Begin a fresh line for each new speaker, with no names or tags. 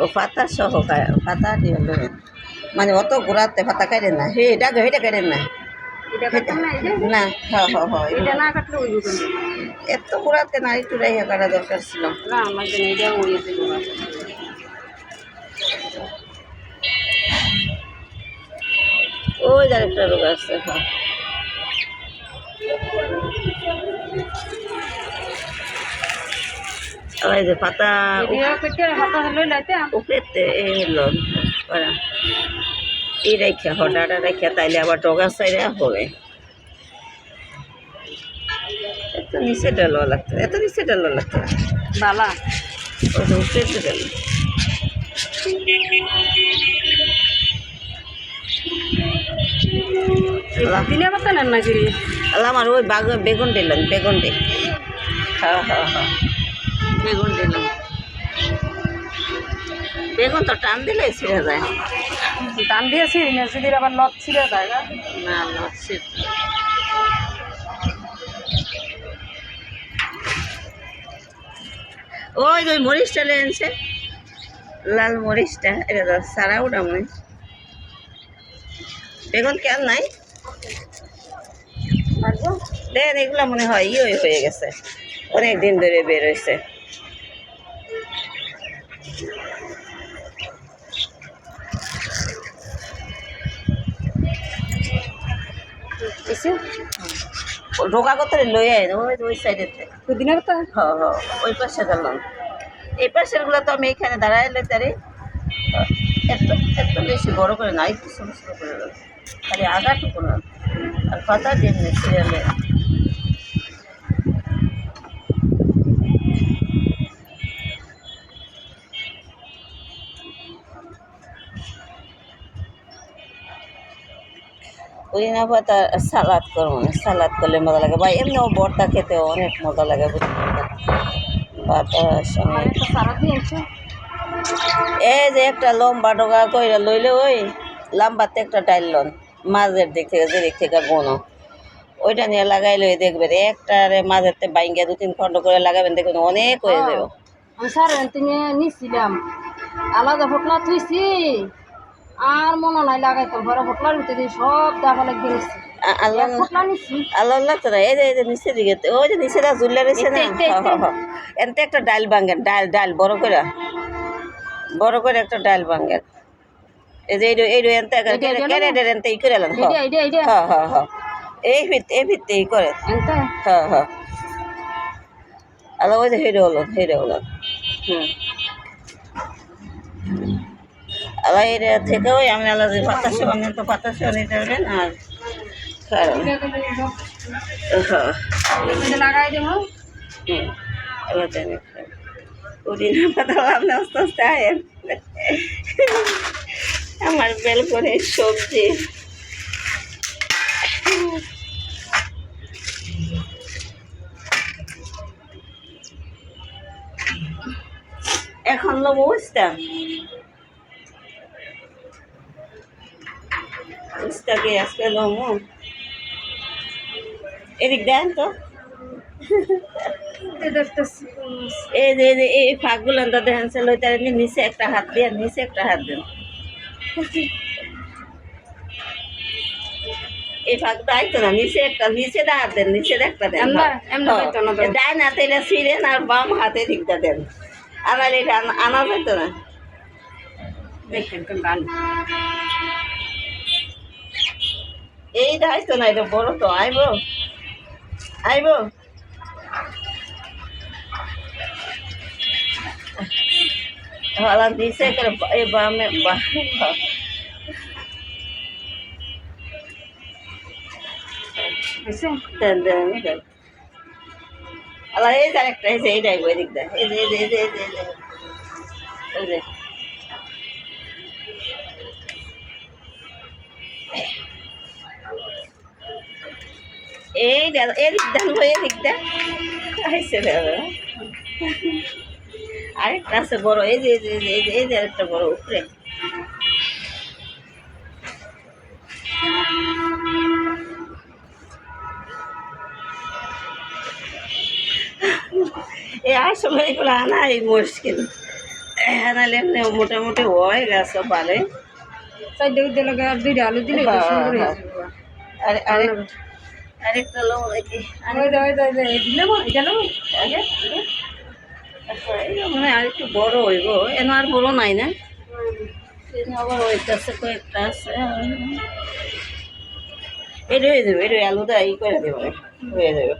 ও পাতা সহ পাতা দিয়ে মানে অত ঘোরাতে পাতা কাটেন না হে এটা এটা কাটেন না
না
হ্যাঁ হ্যাঁ হ্যাঁ এত ঘোরাতে না একটু রেখে কাটা দরকার ছিল।
না আমার জন্য এটা
ওই যার একটা রোগ আছে হ্যাঁ এই যে পাতা উপরেতে এই হলো ওরা। এই রেখে হঠাৎ রেখে তাইলে আবার ডগা সাইডে হবে। এত নিচে ডালো লাগতো এত নিচে ডালো লাগতো।
বালা।
ওই যে উপরেতে ডালো
দিনে পাতা নেন নাকি? রে
আল্লাহ আমার ওই বাগ বেগুন দিলেন বেগুন দি হ্যাঁ হ্যাঁ হ্যাঁ বেগুন দিলাম বেগুন তো টান দিলে ছিঁড়ে যায়।
দান দিয়েছি সিদির আবার লত ছিল জায়গা
না লচ্ছি ওই ওই মরিচটা লেনছে লাল মরিচটা এটা তো সারা উঠাম নাই বেগুন কেন নাই? দেন এগুলো মনে হয় ইয়ে হয়ে গেছে। অনেক দিন ধরে বের হয়েছে
এসে
ঢোকা করতে লই আয় ওই ওই সাইডেতে হ্যাঁ হ্যাঁ ওই পাশে গেলাম। এই পাশেরগুলো তো আমি এখানে দাঁড়াইলে তারে। এত এত বেশি বড় করে নাই একটু ছোটো করে। খালি আগাটুকু না। আর পাতা দিয়ে সিরিয়ালে পুদিনা পাতা সালাদ করব না সালাদ করলে মজা লাগে। বা এমনিও ভর্তা খেতেও অনেক মজা লাগে সঙ্গে
একটা দিয়েছে
এই যে একটা লম্বা ডোকা কইরা লইলে ওই লম্বাতে একটা ডাইল লন মাঝের দিক থেকে যে দিক থেকে গোনো ওইটা নিয়ে লাগাইলে দেখবেন একটারে মাঝেতে বাইঙ্গা দু তিন খণ্ড করে লাগাবেন দেখবেন অনেক হয়ে যাবে।
সার তুমি নিছিলাম। আলাদা ফটলা থুইছি। আর মনে নাই লাগাইতাম ঘরে ফটলার ভিতরে দিয়ে সব দেখা লাগবে নিচ্ছি
আল্লাহ আল্লাহ আল্লাহ তো এই যে এই যে নিচের দিকে ওই যে রয়েছে না? হ্যাঁ, হ্যাঁ, হ্যাঁ। এনতে একটা ডাল ভাঙেন ডাল ডাল বড় করে। বড় করে একটা ডাল ভাঙেন এই যে এইটা এইটা এনতে
না?
ক্যারেটের এনতে ই করে এলেন হ্যাঁ হ্যাঁ হ্যাঁ এই ভিত এই ভিত্তি ই করে। হ্যাঁ হ্যাঁ আল্লাহ ওই যে হেরে হলো হেরে হলো। হুম আল্লাহ এর থেকে ওই আমি আল্লাহ যে পাতা সেবনে তো পাতা সেবনে দেবেন আর কারণ পুদিনা পাতা আস্তে আস্তে আমার সবজি। এখন লোক বুঝতাম আজকে লোমো এদিক দেন তো এই যে এই ফাঁকগুলো তো দেখেন সে লইতারে নিচে একটা হাত দিয়ে নিচে একটা হাত দেন এই ফাঁকটা আইতো না নিচে একটা নিচে দা হাত দেন নিচে একটা দেন ডাইন হাতে এটা ছিঁড়েন আর বাম হাতে দিকটা দেন আনালে এটা আনা- আনা না
দেখেন কোন
এইটা আইতো না বড় তো আইব আইব হলা দিছে করে এই বামে দেন এই যে এই যে এইটাই বই দিক এই যে এই যে এই যে এই যে এই যে এই দেন এদিক দেন এদিক আইসে আরেকটা আছে বড় এই যে এই যে এই যে আরেকটা বড় উপরে। এই আসলে এগুলো আনাই মুশকিল। নাহলে এমনি মোটামুটি হয় গাছ ভালো
চারটে আর দুইটা আলু দিলে।
আর আরেক আরেকটা লোক দেখি? আচ্ছা মনে আরেকটু বড় হইব এন আর বড় নাই না? আবার হইতেছে কয়েকটা আছে এটা হয়ে যাবে এটা আলুটা ই করে দেবে হয়ে যাবে।